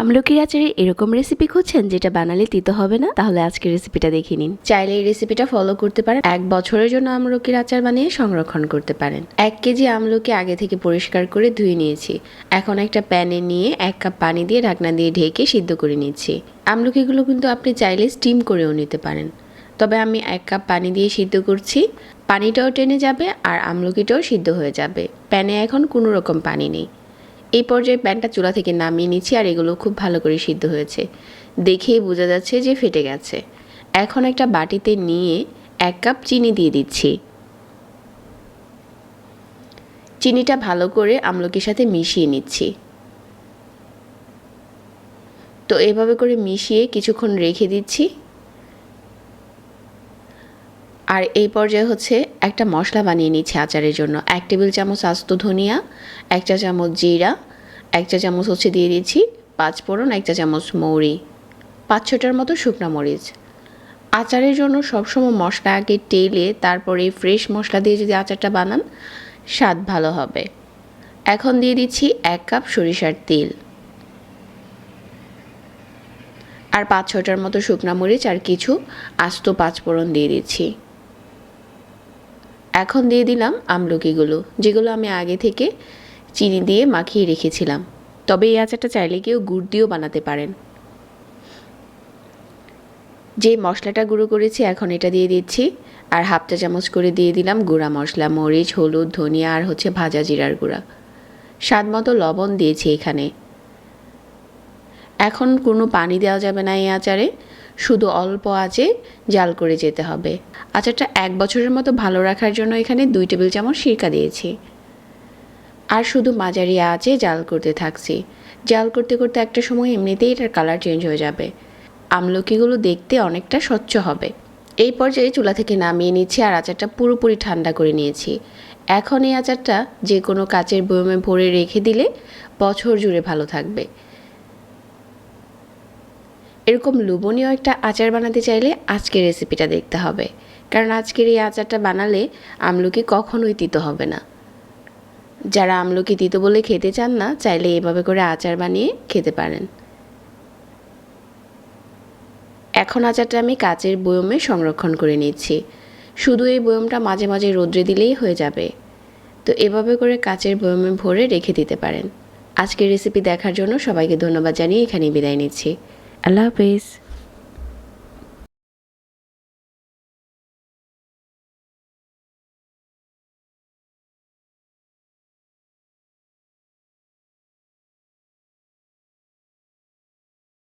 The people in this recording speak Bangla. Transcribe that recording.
আমলকির আচারে এরকম রেসিপি খুঁজছেন যেটা বানালে তিতো হবে না? তাহলে আজকের রেসিপিটা দেখে নিন। চাইলে এই রেসিপিটা ফলো করতে পারেন। এক বছরের জন্য আমলকির আচার বানিয়ে সংরক্ষণ করতে পারেন। এক কেজি আমলকি আগে থেকে পরিষ্কার করে ধুয়ে নিয়েছি। এখন একটা প্যানে নিয়ে এক কাপ পানি দিয়ে ঢাকনা দিয়ে ঢেকে সিদ্ধ করে নিচ্ছি। আমলকিগুলো কিন্তু আপনি চাইলে স্টিম করেও নিতে পারেন। তবে আমি এক কাপ পানি দিয়ে সিদ্ধ করছি। পানিটাও টেনে যাবে আর আমলকিটাও সিদ্ধ হয়ে যাবে। প্যানে এখন কোনো রকম পানি নেই। এই পর্যায়ে প্যানটা চুলা থেকে নামিয়ে নিচ্ছি আর এগুলো খুব ভালো করে সিদ্ধ হয়েছে। দেখেই বোঝা যাচ্ছে যে ফেটে গেছে। এখন একটা বাটিতে নিয়ে এক কাপ চিনি দিয়ে দিচ্ছি। চিনিটা ভালো করে আমলকির সাথে মিশিয়ে নিচ্ছি। তো এভাবে করে মিশিয়ে কিছুক্ষণ রেখে দিচ্ছি। আর এই পর্যায়ে হচ্ছে একটা মশলা বানিয়ে নিচ্ছি আচারের জন্য। এক টেবিল চামচ আস্ত ধনিয়া, এক চা চামচ জিরা, এক চা চামচ হচ্ছে দিয়ে দিচ্ছি পাঁচ ফোড়ন, এক চা চামচ মৌরি, পাঁচ ছটার মতো শুকনা মরিচ। আচারের জন্য সবসময় মশলা আগে টেলে তারপরে ফ্রেশ মশলা দিয়ে যদি আচারটা বানান, স্বাদ ভালো হবে। এখন দিয়ে দিচ্ছি এক কাপ সরিষার তেল। আর পাঁচ ছটার মতো শুকনা মরিচ আর কিছু আস্ত পাঁচ ফোড়ন দিয়ে দিচ্ছি। এখন দিয়ে দিলাম আমলকিগুলো, যেগুলো আমি আগে থেকে চিনি দিয়ে মাখিয়ে রেখেছিলাম। তবে এই আচারটা চাইলে কেউ গুড় দিয়েও বানাতে পারেন। যে মশলাটা গুঁড়ো করেছি, এখন এটা দিয়ে দিচ্ছি। আর হাফ চা চামচ করে দিয়ে দিলাম গুঁড়া মশলা, মরিচ, হলুদ, ধনিয়া আর হচ্ছে ভাজা জিরার গুঁড়া। স্বাদ মতো লবণ দিয়েছি এখানে। এখন কোনো পানি দেওয়া যাবে না এই আচারে। শুধু অল্প আঁচে জাল করে যেতে হবে। আচারটা এক বছরের মতো ভালো রাখার জন্য এখানে দুই টেবিল চামচ সিরকা দিয়েছি। আর শুধু মাঝারি আঁচে জাল করতে থাকছি। জাল করতে করতে একটা সময় এমনিতেই এটার কালার চেঞ্জ হয়ে যাবে। আমলকিগুলো দেখতে অনেকটা স্বচ্ছ হবে। এই পর্যায়ে চুলা থেকে নামিয়ে নিচ্ছি আর আচারটা পুরোপুরি ঠান্ডা করে নিয়েছি। এখন এই আচারটা যে কোনো কাচের বয়মে ভরে রেখে দিলে বছর জুড়ে ভালো থাকবে। এরকম লোভনীয় একটা আচার বানাতে চাইলে আজকের রেসিপিটা দেখতে হবে। কারণ আজকের এই আচারটা বানালে আমলকি কখনোই তিতো হবে না। যারা আমলকি তিতো বলে খেতে চান না, চাইলে এভাবে করে আচার বানিয়ে খেতে পারেন। এখন আচারটা আমি কাচের বয়মে সংরক্ষণ করে নিচ্ছি। শুধু এই বয়মটা মাঝে মাঝে রোদ্রে দিলেই হয়ে যাবে। তো এভাবে করে কাচের বয়মে ভরে রেখে দিতে পারেন। আজকের রেসিপি দেখার জন্য সবাইকে ধন্যবাদ জানিয়ে এখানেই বিদায় নিচ্ছি। আল্লাহ হাফিজ